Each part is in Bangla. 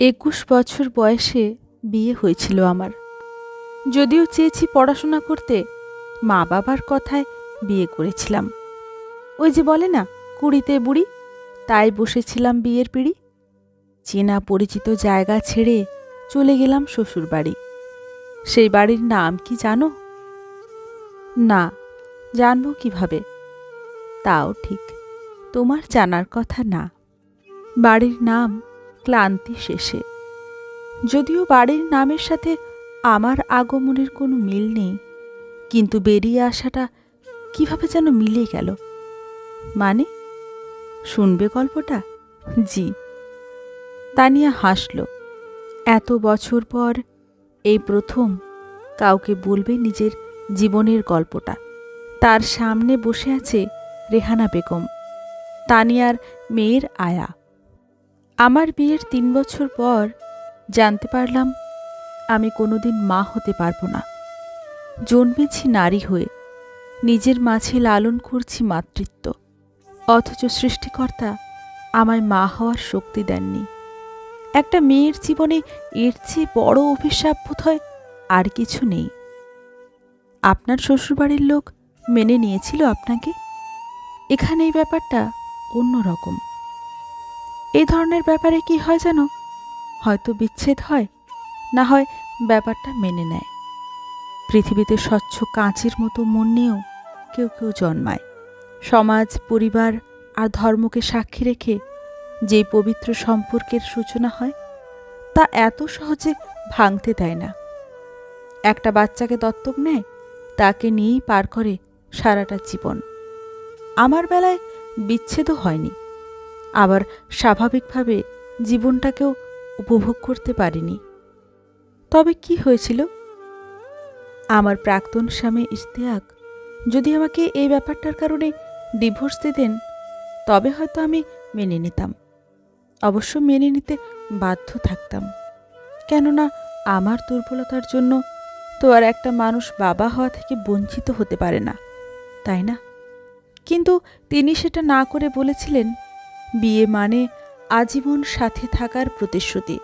একুশ বছর বয়সে বিয়ে হয়েছিল আমার। যদিও চেয়েছি পড়াশোনা করতে মা বাবার কথায় বিয়ে করেছিলাম। ওই যে বলে না, কুড়িতে বুড়ি, তাই বসেছিলাম বিয়ের পিড়ি। চেনা পরিচিত জায়গা ছেড়ে চলে গেলাম শ্বশুর বাড়ি সেই বাড়ির নাম কি জানো? না, জানব কীভাবে? তাও ঠিক, তোমার জানার কথা না। বাড়ির নাম ক্লান্তি শেষে। যদিও বাড়ির নামের সাথে আমার আগমনের কোনো মিল নেই, কিন্তু বেরিয়ে আসাটা কীভাবে যেন মিলে গেল? মানে শুনবে গল্পটা? জি। তানিয়া হাসল। এত বছর পর এই প্রথম কাউকে বলবে নিজের জীবনের গল্পটা। তার সামনে বসে আছে রেহানা বেগম, তানিয়ার মেয়ের আয়া। আমার বিয়ের তিন বছর পর জানতে পারলাম আমি কোনোদিন মা হতে পারব না। জন্মেছি নারী হয়ে, নিজের মাঝে লালন করছি মাতৃত্ব। অথচ সৃষ্টিকর্তা আমায় মা হওয়ার শক্তি দেননি। একটা মেয়ের জীবনে এর চেয়ে বড় অভিশাপ বোধ হয় আর কিছু নেই। আপনার শ্বশুরবাড়ির লোক মেনে নিয়েছিল আপনাকে? এখানে এই ব্যাপারটা অন্য রকম এই ধরনের ব্যাপারে কি হয় যেন? হয়তো বিচ্ছেদ হয়, না হয় ব্যাপারটা মেনে নেয়। পৃথিবীতে স্বচ্ছ কাঁচের মতো মন নিয়েও কেউ কেউ জন্মায়। সমাজ, পরিবার আর ধর্মকে সাক্ষী রেখে যে পবিত্র সম্পর্কের সূচনা হয়, তা এত সহজে ভাঙতে দেয় না। একটা বাচ্চাকে দত্তক নেয়, তাকে নিয়েই পার করে সারাটা জীবন। আমার বেলায় বিচ্ছেদও হয়নি। আবার স্বাভাবিকভাবে জীবনটাকেও উপভোগ করতে পারিনি। তবে কি হয়েছিল? আমার প্রাক্তন স্বামী ইশতেয়াক যদি আমাকে এই ব্যাপারটার কারণে ডিভোর্স দিতেন, তবে হয়তো আমি মেনে নিতাম। অবশ্য মেনে নিতে বাধ্য থাকতাম। কেননা আমার দুর্বলতার জন্য তো আর একটা মানুষ বাবা হওয়া থেকে বঞ্চিত হতে পারে না, তাই না? কিন্তু তিনি সেটা না করে বলেছিলেন বিয়ে মানে আজীবন সাথে থাকার প্রতিশ্রুতি।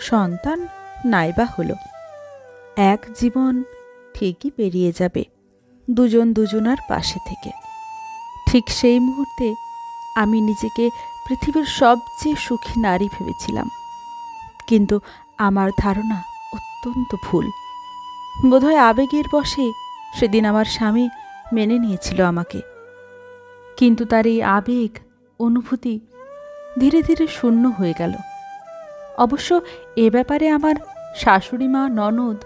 সন্তান নাইবা হলো। এক জীবন ঠিকই পেরিয়ে যাবে দুজন দুজনার পাশে থেকে। ঠিক সেই মুহূর্তে আমি নিজেকে পৃথিবীর সবচেয়ে সুখী নারী ভেবেছিলাম। কিন্তু আমার ধারণা অত্যন্ত ভুল। বোধহয় আবেগের বশে সেদিন আমার স্বামী মেনে নিয়েছিল আমাকে। কিন্তু তার এই আবেগ অনুভূতি ধীরে ধীরে শূন্য হয়ে গেল। অবশ্য এ ব্যাপারে আমার শাশুড়ি মা ননদ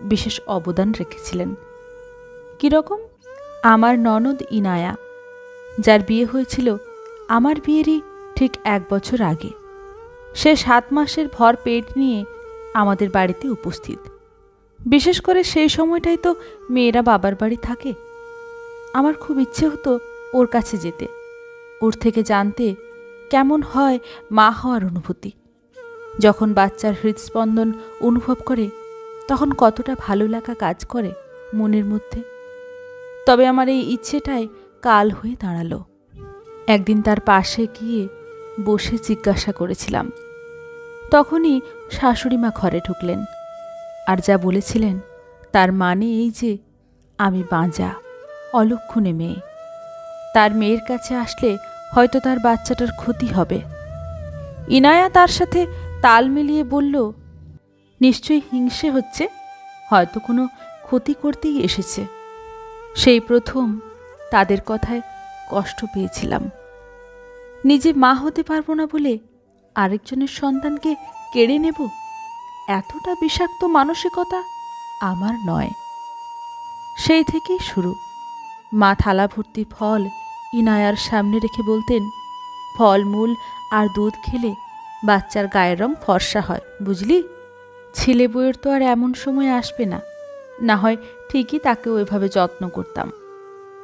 বিশেষ অবদান রেখেছিলেন। কীরকম? আমার ননদ ইনায়া, যার বিয়ে হয়েছিল আমার বিয়েরই ঠিক এক বছর আগে। সে সাত মাসের ভর পেট নিয়ে আমাদের বাড়িতে উপস্থিত। বিশেষ করে সেই সময়টাই তো মেয়েরা বাবার বাড়ি থাকে। আমার খুব ইচ্ছে হতো ওর কাছে যেতে। ওর থেকে জানতে কেমন হয় মা হওয়ার অনুভূতি। যখন বাচ্চার হৃদস্পন্দন অনুভব করে, তখন কতটা ভালো লাগা কাজ করে মনের মধ্যে। তবে আমার এই ইচ্ছেটাই কাল হয়ে দাঁড়াল। একদিন তার পাশে গিয়ে বসে জিজ্ঞাসা করেছিলাম। তখনই শাশুড়িমা ঘরে ঢুকলেন আর যা বলেছিলেন, তার মানে এই যে, আমি বাঁজা, অলক্ষণে মেয়ে। তার মেয়ের কাছে আসলে হয়তো তার বাচ্চাটার ক্ষতি হবে। ইনায়া তার সাথে তাল মিলিয়ে বলল, নিশ্চয়ই হিংসে হচ্ছে। হয়তো কোনো ক্ষতি করতেই এসেছে। সেই প্রথম তাদের কথায় কষ্ট পেয়েছিলাম। নিজে মা হতে পারব না বলে আরেকজনের সন্তানকে কেড়ে নেব? এতটা বিষাক্ত মানসিকতা আমার নয়। সেই থেকেই শুরু। মা থালা ভর্তি ফল ইনায়ার সামনে রেখে বলতেন, ফলমূল আর দুধ খেলে বাচ্চার গায়ের রং ফর্সা হয়, বুঝলি? ছেলে বইয়ের তো আর এমন সময় আসবে না। না হয় ঠিকই তাকে ওইভাবে যত্ন করতাম।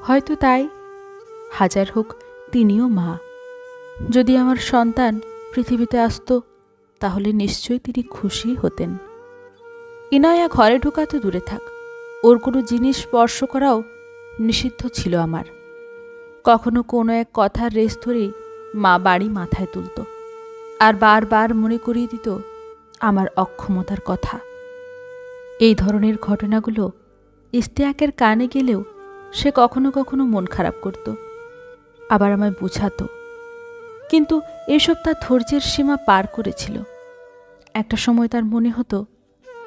হয়তো তাই। হাজার হোক, তিনিও মা। যদি আমার সন্তান পৃথিবীতে আসত, তাহলে নিশ্চয়ই তিনি খুশি হতেন। ইনায়া ঘরে ঢোকাতে দূরে থাক। ওর কোনো জিনিস স্পর্শ করাও নিষিদ্ধ ছিল আমার। কখনো কোনো এক কথার রেস ধরেই মা বাড়ি মাথায় তুলত আর বারবার মনে করিয়ে দিত আমার অক্ষমতার কথা। এই ধরনের ঘটনাগুলো ইস্তেয়াকের কানে গেলেও সে কখনো কখনো মন খারাপ করত, আবার আমায় বুঝাতো। কিন্তু এসব তার ধৈর্যের সীমা পার করেছিল। একটা সময় তার মনে হতো,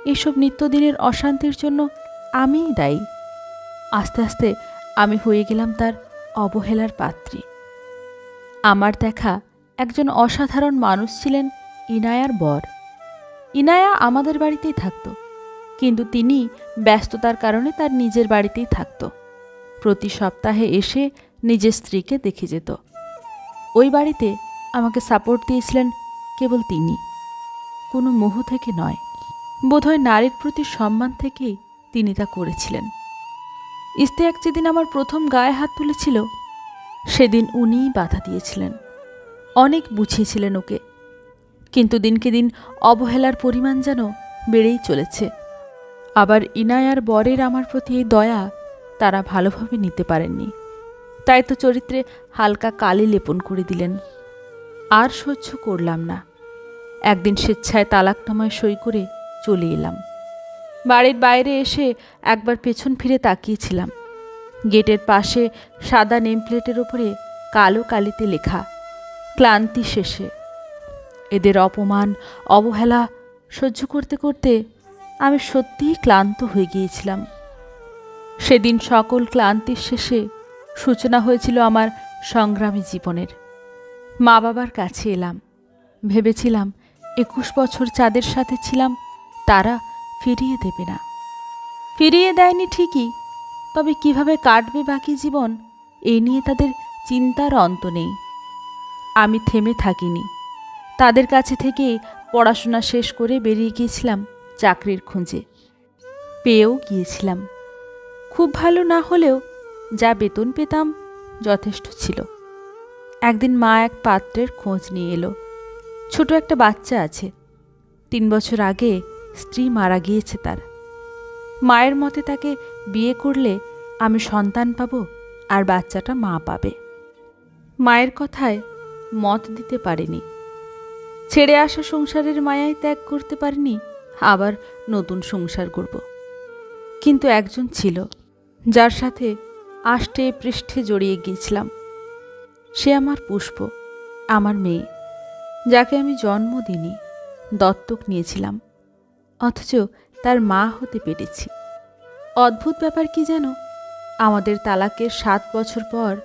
এসব নিত্যদিনের অশান্তির জন্য আমিই দায়ী। আস্তে আস্তে আমি হয়ে গেলাম তার অবহেলার পাত্রী। আমার দেখা একজন অসাধারণ মানুষ ছিলেন ইনায়ার বর। ইনায়া আমাদের বাড়িতেই থাকতো, কিন্তু তিনি ব্যস্ততার কারণে তার নিজের বাড়িতেই থাকতো। প্রতি সপ্তাহে এসে নিজের স্ত্রীকে দেখে যেত। ওই বাড়িতে আমাকে সাপোর্ট দিয়েছিলেন কেবল তিনি। কোনো মোহ থেকে নয়, বোধহয় নারীর প্রতি সম্মান থেকেই তিনি তা করেছিলেন। ইস্তেয়াক যেদিন আমার প্রথম গায়ে হাত তুলেছিল, সেদিন উনিই বাধা দিয়েছিলেন। অনেক বুঝিয়েছিলেন ওকে। কিন্তু দিনকে দিন অবহেলার পরিমাণ যেন বেড়েই চলেছে। আবার ইনায়ার বরের আমার প্রতি এই দয়া তারা ভালোভাবে নিতে পারেননি। তাই তো চরিত্রে হালকা কালি লেপন করে দিলেন। আর সহ্য করলাম না। একদিন স্বেচ্ছায় তালাকনামায় সই করে চলে এলাম। বাড়ির বাইরে এসে একবার পেছন ফিরে তাকিয়েছিলাম। গেটের পাশে সাদা নেম প্লেটের ওপরে কালো কালিতে লেখা, ক্লান্তি শেষে। এদের অপমান, অবহেলা সহ্য করতে করতে আমি সত্যিই ক্লান্ত হয়ে গিয়েছিলাম। সেদিন সকল ক্লান্তির শেষে সূচনা হয়েছিল আমার সংগ্রামী জীবনের। মা বাবার কাছে এলাম। ভেবেছিলাম, একুশ বছর চাঁদের সাথে ছিলাম, তারা ফিরিয়ে দেবে না। ফিরিয়ে দেয়নি ঠিকই, তবে কীভাবে কাটবে বাকি জীবন এই নিয়ে তাদের চিন্তার অন্ত নেই। আমি থেমে থাকিনি। তাদের কাছে থেকে পড়াশোনা শেষ করে বেরিয়ে গিয়েছিলাম চাকরির খোঁজে। পেয়েও গিয়েছিলাম। খুব ভালো না হলেও যা বেতন পেতাম যথেষ্ট ছিল। একদিন মা এক পাত্রের খোঁজ নিয়ে এলো। ছোট একটা বাচ্চা আছে। তিন বছর আগে স্ত্রী মারা গিয়েছে তার। মায়ের মতে তাকে বিয়ে করলে আমি সন্তান পাব আর বাচ্চাটা মা পাবে। মায়ের কথায় মত দিতে পারেনি। ছেড়ে আসা সংসারের মায়াই ত্যাগ করতে পারিনি, আবার নতুন সংসার করব। কিন্তু একজন ছিল, যার সাথে আষ্টে পৃষ্ঠে জড়িয়ে গিয়েছিলাম। সে আমার পুষ্প, আমার মেয়ে, যাকে আমি জন্ম দিইনি দত্তক নিয়েছিলাম। অথচ তার মা হতে পেরেছি। অদ্ভুত ব্যাপার কি যেন আমাদের তালাকের সাত বছর পর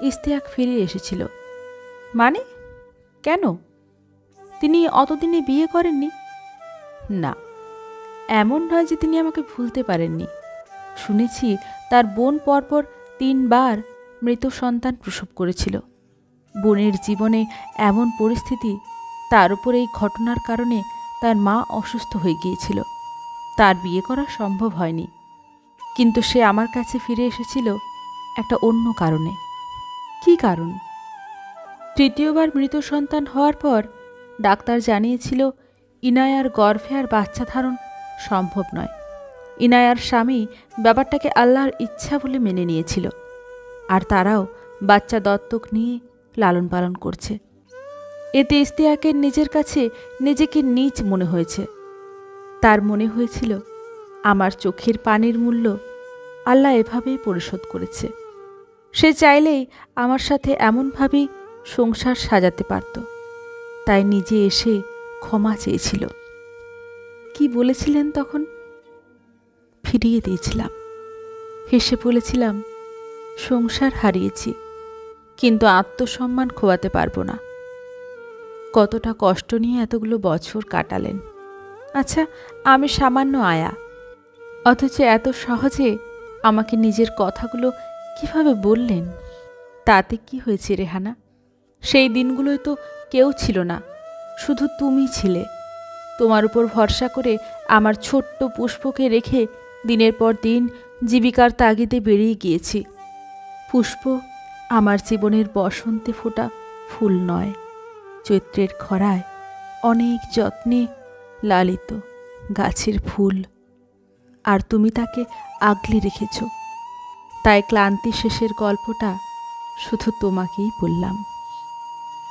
ইস্তেয়াক ফিরে এসেছিল। মানে? কেন? তিনি অতদিনে বিয়ে করেননি? না, এমন নয় যে তিনি আমাকে ভুলতে পারেননি। শুনেছি তার বোন পরপর তিনবার মৃত সন্তান প্রসব করেছিল। বোনের জীবনে এমন পরিস্থিতি তার উপর এই ঘটনার কারণে তার মা অসুস্থ হয়ে গিয়েছিল। তার বিয়ে করা সম্ভব হয়নি। কিন্তু সে আমার কাছে ফিরে এসেছিল একটা অন্য কারণে। কি কারণ? তৃতীয়বার মৃত সন্তান হওয়ার পর ডাক্তার জানিয়েছিল, ইনায়ার গর্ভে আর বাচ্চা ধারণ সম্ভব নয়। ইনায়ার স্বামী ব্যাপারটাকে আল্লাহর ইচ্ছা বলে মেনে নিয়েছিল। আর তারাও বাচ্চা দত্তক নিয়ে লালন পালন করছে। এতে ইস্তিয়াকের নিজের কাছে নিজেকে নিচ মনে হয়েছে। তার মনে হয়েছিল, আমার চোখের পানির মূল্য আল্লাহ এভাবেই পরিশোধ করেছে। সে চাইলেই আমার সাথে এমনভাবেই সংসার সাজাতে পারত। তাই নিজে এসে ক্ষমা চেয়েছিল। কি বলেছিলেন তখন? ফিরিয়ে দিয়েছিলাম। হেসে বলেছিলাম, সংসার হারিয়েছি, কিন্তু আত্মসম্মান খোয়াতে পারব না। কতটা কষ্ট নিয়ে এতগুলো বছর কাটালেন। আচ্ছা আমি সামান্য আয়া। অথচ এত সহজে আমাকে নিজের কথাগুলো কীভাবে বললেন? তাতে কি হয়েছে রেহানা? সেই দিনগুলোয় তো কেউ ছিল না, শুধু তুমি ছিলে। তোমার উপর ভরসা করে আমার ছোট্ট পুষ্পকে রেখে দিনের পর দিন জীবিকার তাগিদে বেরিয়ে গিয়েছি। পুষ্প আমার জীবনের বসন্তে ফোটা ফুল নয়। চৈত্রের খরায় অনেক যত্নে লালিত গাছের ফুল। আর তুমি তাকে আগলে রেখেছ। তাই ক্লান্তি শেষের গল্পটা শুধু তোমাকেই বললাম।